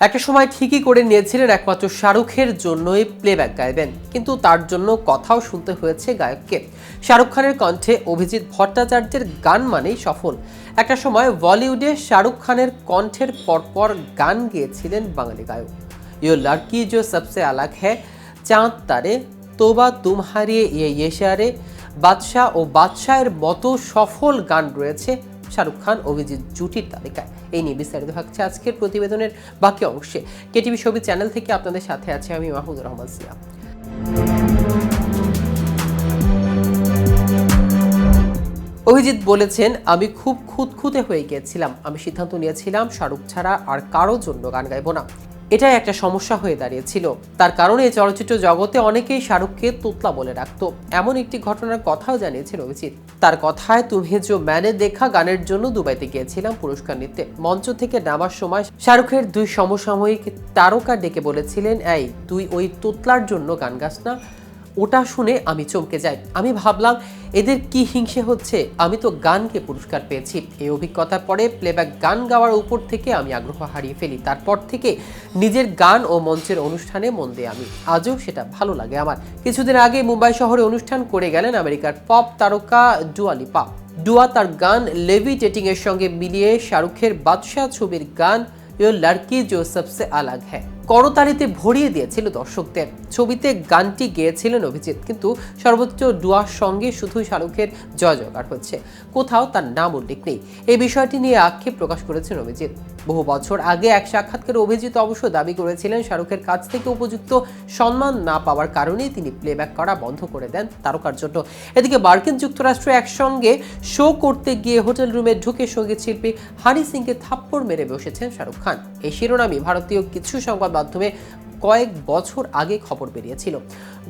একটা সময় ঠিকই করে নিয়েছিলেন একমাত্র শাহরুখের জন্যই প্লেব্যাক গাইবেন। কিন্তু তার জন্য কথাও শুনতে হয়েছে গায়ককে। শাহরুখ খানের কণ্ঠে অভিজিৎ ভট্টাচার্যের গান মানেই সফল। একটা সময় বলিউডে শাহরুখ খানের কণ্ঠের পরপর গান গেয়েছিলেন বাঙালি গায়ক। ইয়ো লাকি জো সবসে আলাগ হ্যায়, চাঁদ তারে, তোবা তুম হারিয়ে ইয়ে ইয়েশারে বাদশাহ ও বাদশাহের মতো সফল গান রয়েছে শাহরুখ খান অভিজিৎ জুটির তালিকায়। এই নিয়ে বিস্তারিত থাকছে আজকের প্রতিবেদনের বাকি অংশে। কেটিভি ছবি চ্যানেল থেকে আপনাদের সাথে আছে আমি মাহমুদুর রহমান সিয়া। অভিজিৎ বলেছেন, আমি খুব খুঁতখুঁতে হয়ে গিয়েছিলাম। আমি সিদ্ধান্ত নিয়েছিলাম, শাহরুখ ছাড়া আর কারও জন্য গান গাইব না। এটাই একটা সমস্যা হয়ে দাঁড়িয়েছিল। তার কারণে চলচ্চিত্র জগতে অনেকেই শাহরুখকে তোতলা বলে রাখত। এমন একটি ঘটনার কথাও জানিয়েছেন অভিজিৎ। তার কথায়, তুমি যে ম্যানে দেখা গানের জন্য দুবাইতে গিয়েছিলাম পুরস্কার নিতে, মঞ্চ থেকে নামার সময় শাহরুখের দুই সমসাময়িক তারকা ডেকে বলেছিলেন, এই, তুই ওই তোতলার জন্য গান গাস না। ওটা শুনে আমি চমকে যাই। আমি ভাবলাম, এদের কি হিংসে হচ্ছে? আমি তো গানকে পুরস্কার পেয়েছি। এই অভিজ্ঞতার পরে প্লেব্যাক গান গাওয়ার উপর থেকে আমি আগ্রহ হারিয়ে ফেলি। তারপর থেকে নিজের গান ও মঞ্চের অনুষ্ঠানে মন দিই আমি। আজও সেটা ভালো লাগে আমার। কিছুদিন আগে মুম্বাই শহরে অনুষ্ঠান করে গেলেন আমেরিকার পপ তারকা ডুয়ালি ডুয়ালিপা ডুয়া তার গান লেভিটেটিং এর সঙ্গে মিলিয়ে শাহরুখের বাদশাহ ছবির গান ইয়ো লড়কি জো সবসে আলাগ হ্যায়। করতালিতে ভরিয়ে দিয়েছিল দর্শকদের। ছবিতে গানটি গেয়েছিলেন অভিজিৎ, কিন্তু সর্বোচ্চ ডুয়ার সঙ্গে শুধুই শাহরুখের জয় জয়গার হচ্ছে। কোথাও তার নাম উল্লেখ নেই। এই বিষয়টি নিয়ে আক্ষেপ প্রকাশ করেছেন অভিজিৎ। বহু বছর আগে এক সাক্ষাৎকারে অভিজিৎ অবশ্য দাবি করেছিলেন, শাহরুখের কাছ থেকে উপযুক্ত সম্মান না পাওয়ার কারণেই তিনি প্লেব্যাক করা বন্ধ করে দেন তারকার জন্য। এদিকে মার্কিন যুক্তরাষ্ট্র একসঙ্গে শো করতে গিয়ে হোটেল রুমে ঢুকে সংগীত শিল্পী হানি সিংকে থাপ্পড় মেরে বসেছেন শাহরুখ খান। এই শিরোনামই ভারতীয় কিছু সংবাদ মাধ্যমে কয়েক বছর আগে খবর বেরিয়েছিল।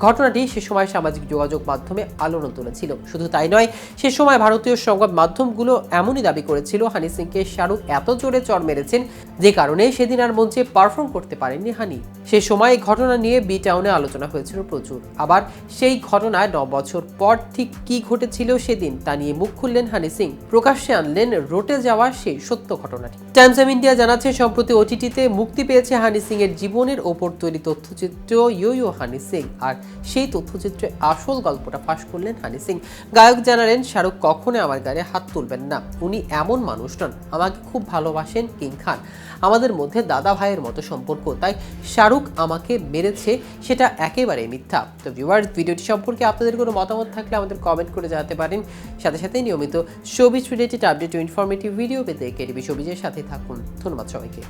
ঘটনাটি সে সময় সামাজিক যোগাযোগ মাধ্যমে আলোড়ন তুলেছিল। শুধু তাই নয়, সে সময় ভারতীয় সংবাদ মাধ্যমগুলো এমনই দাবি করেছিল, হানি সিংকে শাহরুখ এত জোরে চর মেরেছেন যে কারণে সেদিন আর মঞ্চে পারফর্ম করতে পারেননি হানি। সে সময় এই ঘটনা নিয়ে বি টাউনে আলোচনা হয়েছিল প্রচুর। আবার সেই ঘটনায় ন বছর পর ঠিক কি ঘটেছিল সেদিন তা নিয়ে মুখ খুললেন হানি সিং। প্রকাশ্যে আনলেন রোটে যাওয়া সেই সত্য ঘটনাটি। টাইমস অফ ইন্ডিয়া জানাচ্ছে, সম্প্রতি ওটিটিতে মুক্তি পেয়েছে হানি সিং এর জীবনের ওপর তৈরি তথ্যচিত্র ইয়ো ইয়ো হানি সিং। আর সেই তথ্যচিত্রে আসল গল্পটা ফাঁস করলেন হানি সিং। গায়ক জানালেন, শাহরুখ কখনো আমার গায়ে হাত তুলবেন না। উনি এমন মানুষ নন। আমাকে খুব ভালোবাসেন কিং খান। আমাদের মধ্যে দাদা ভাইয়ের মতো সম্পর্ক। তাই শাহরুখ আমাকে মেরেছে, সেটা একেবারে মিথ্যা। তো ভিউয়ার ভিডিওটি সম্পর্কে আপনাদের কোনো মতামত থাকলে আমাদের কমেন্ট করে জানাতে পারেন। সাথে সাথে নিয়মিত শোবিজ রিলেটেড আপডেট ও ইনফরমেটিভ ভিডিও পেতে কেটিভি শোবিজের সাথে থাকুন। ধন্যবাদ সবাইকে।